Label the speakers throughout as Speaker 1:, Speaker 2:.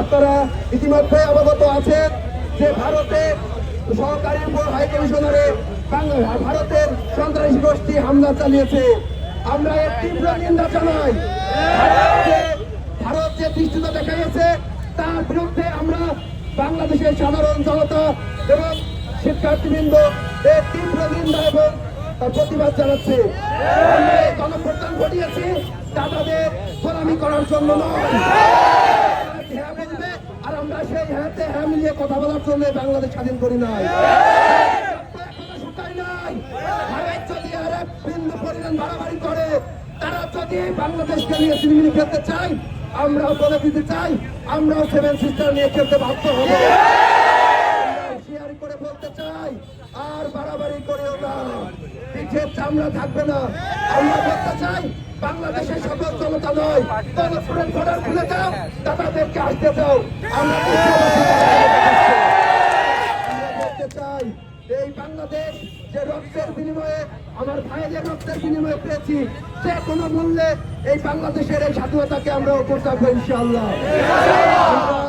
Speaker 1: আপনারা ইতিমধ্যে অবগত আছেন যে ভারতে সহকারী হাই কমিশনারে ভারতের সন্ত্রাসী গোষ্ঠী হামলা চালিয়েছে। আমরা এর তীব্র নিন্দা জানাই। ভারত যে দৃষ্টিতে দেখা গেছে, তার বিরুদ্ধে আমরা বাংলাদেশের সাধারণ জনতা এবং শিক্ষার্থীবৃন্দ এর তীব্র নিন্দা এবং প্রতিবাদ জানাচ্ছে। আমরা গণপ্রদান ঘটিয়েছি তাদের গোলামি করার জন্য নয়। আমরা সেই হ্যাঁতে হ্যাঁ মিলিয়ে কথা বলার জন্য বাংলাদেশ স্বাধীন করি নাই। বাড়াবাড়ি করে তারা যদি বাংলাদেশকে নিয়ে সিনেমিনি খেলতে চাই আমরাও বলে দিতে চাই আমরাও সেভেন সিস্টার নিয়ে খেলতে বাধ্য হব। আমরা করে বলতে চাই আর বাড়াবাড়ি করেও না। পিঠের চামড়া থাকবে না। আমরা বলতে চাই, বাংলাদেশের সকল নয়। খুলে দাও দাদাদেরকে চাই এই বাংলাদেশ যে রক্তের বিনিময়ে, আমার ভাইদের রক্তের বিনিময়ে পেয়েছি, যে কোনো মূল্যে এই বাংলাদেশের এই স্বাধীনতাকে আমরা ইনশাআল্লাহ। আমরা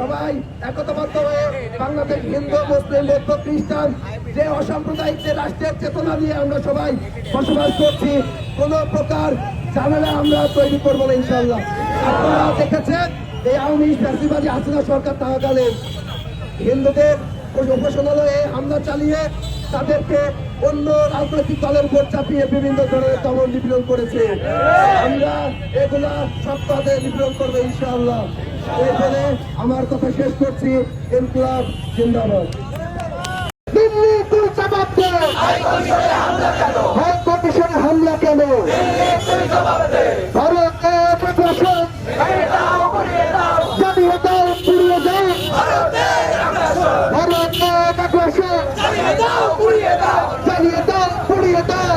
Speaker 1: সবাই একতাবদ্ধ হয়ে বাংলাদেশ হিন্দু, মুসলিম, বৌদ্ধ, খ্রিস্টান যে অসাম্প্রদায়িক যে রাষ্ট্রের চেতনা নিয়ে আমরা সবাই বসবাস করছি, কোন প্রকার ঝামেলা আমরা তৈরি করব না ইনশাল্লাহ আপনারা দেখেছেন, এই আওয়ামী ফ্যাসিবাদী হাসিনা সরকার থাকাকালীন হিন্দুদের ওই উপাসনালয়ে হামলা চালিয়ে তাদেরকে অন্য রাজনৈতিক দলের উপর চাপিয়ে বিভিন্ন ধরনের দমন নিপীড়ন করেছে। আমরা এগুলা সপ্তাহে নিপীড়ন করব, ইনশাআল্লাহ। এখানে আমার কথা শেষ করছি। ইনকুলাব জিন্দাবাদ দিল্লি তুই জবাব দে হাই কমিশনে হামলা কেন ভারতের প্রশাসন জানিয়ে দাও পুড়িয়ে দাও ভারতের আগ্রাসন জানিয়ে দাও পুড়িয়ে দাও